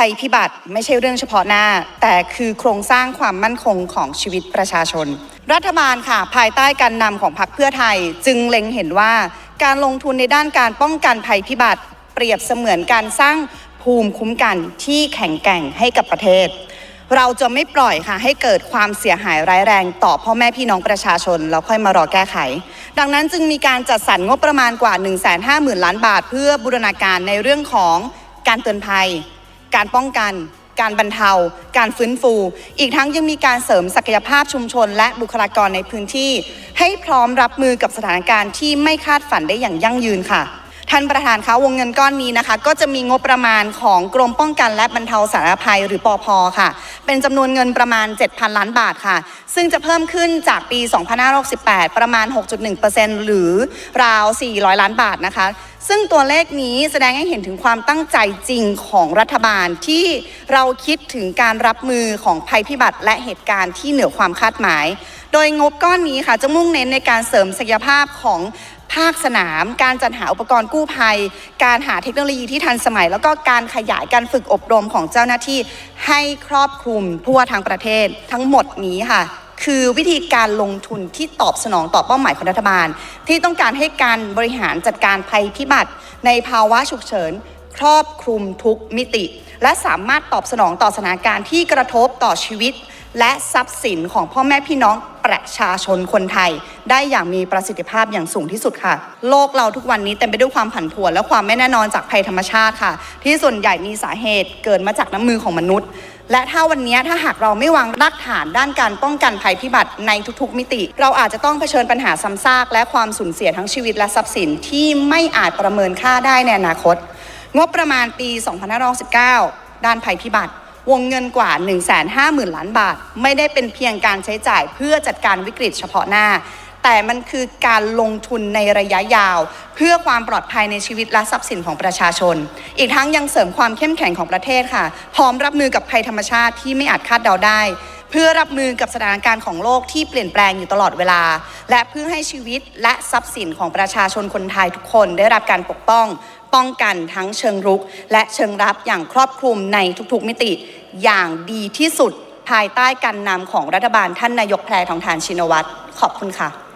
ภัยพิบัติไม่ใช่เรื่องเฉพาะหน้า แต่คือโครงสร้างความมั่นคงของชีวิตประชาชน รัฐบาลค่ะ ภายใต้การนำของพรรคเพื่อไทย จึงเล็งเห็นว่า การลงทุนในด้านการป้องกันภัยพิบัติ เปรียบเสมือนการสร้างภูมิคุ้มกันที่แข็งแกร่งให้กับประเทศ เราจะไม่ปล่อยค่ะให้เกิดความเสียหายร้ายแรงต่อพ่อแม่พี่น้องประชาชนแล้วค่อยมารอแก้ไข ดังนั้นจึงมีการจัดสรรงบประมาณกว่า 1 5 0 0 0 0 ล้านบาท เพื่อบูรณาการในเรื่องของการเตือนภัย การป้องกัน การบรรเทา การฟื้นฟู อีกทั้งยังมีการเสริมศักยภาพชุมชน และบุคลากรในพื้นที่ ให้พร้อมรับมือกับสถานการณ์ที่ไม่คาดฝันได้อย่างยั่งยืนค่ะ ท่านประธานคะวงเงินก้อนนี้นะคะ ก็จะมีงบประมาณของกรมป้องกันและบรรเทาสาธารณภัยหรือปอพค่ะ เป็นจำนวนเงินประมาณ 7,000 ล้านบาทค่ะ ซึ่งจะเพิ่มขึ้นจากปี 2568 ประมาณ 6.1%หรือราว 400 ล้านบาทนะคะ ซึ่งตัวเลขนี้แสดงให้เห็นถึงความตั้งใจจริงของรัฐบาลที่เราคิดถึงการรับมือของภัยพิบัติ และเหตุการณ์ที่เหนือความคาดหมาย โดยงบก้อนนี้ค่ะจะมุ่งเน้นในการเสริมศักยภาพของ ภาคสนาม การจัดหาอุปกรณ์กู้ภัย การหาเทคโนโลยีที่ทันสมัย แล้วก็การขยายการฝึกอบรมของเจ้าหน้าที่ให้ครอบคลุมทั่วทั้งประเทศ ทั้งหมดนี้ค่ะ คือวิธีการลงทุนที่ตอบสนองต่อเป้าหมายของรัฐบาล ที่ต้องการให้การบริหารจัดการภัยพิบัติ ในภาวะฉุกเฉิน ครอบคลุมทุกมิติ และสามารถตอบสนองต่อสถานการณ์ที่กระทบต่อชีวิต และทรัพย์สินของพ่อแม่พี่น้องประชาชนคนไทย ได้อย่างมีประสิทธิภาพอย่างสูงที่สุดค่ะ โลกเราทุกวันนี้เต็มไปด้วยความผันผวนและความไม่แน่นอนจากภัยธรรมชาติค่ะ ที่ส่วนใหญ่มีสาเหตุเกิดมาจากน้ำมือของมนุษย์ และถ้าวันนี้ถ้าหากเราไม่วางรากฐานด้านการป้องกันภัยพิบัติในทุกๆ มิติ เราอาจจะต้องเผชิญปัญหาซ้ำซากและความสูญเสียทั้งชีวิตและทรัพย์สินที่ไม่อาจประเมินค่าได้ในอนาคต งบประมาณปี 2519 ด้านภัยพิบัติ วงเงินกว่า 150,000 ล้านบาท ไม่ได้เป็นเพียงการใช้จ่ายเพื่อจัดการวิกฤตเฉพาะหน้า แต่มันคือการลงทุนในระยะยาว เพื่อความปลอดภัยในชีวิตและทรัพย์สินของประชาชน อีกทั้งยังเสริมความเข้มแข็งของประเทศค่ะ พร้อมรับมือกับภัยธรรมชาติที่ไม่อาจคาดเดาได้เพื่อรับมือกับสถานการณ์ของโลกที่เปลี่ยนแปลงอยู่ตลอดเวลา และเพื่อให้ชีวิตและทรัพย์สินของประชาชนคนไทยทุกคนได้รับการปกป้อง ป้องกันทั้งเชิงรุก และเชิงรับอย่างครอบคลุมในทุกๆมิติอย่างดีที่สุดภายใต้การนำของรัฐบาลท่านนายกแพรทองทานชินวัตรขอบคุณค่ะ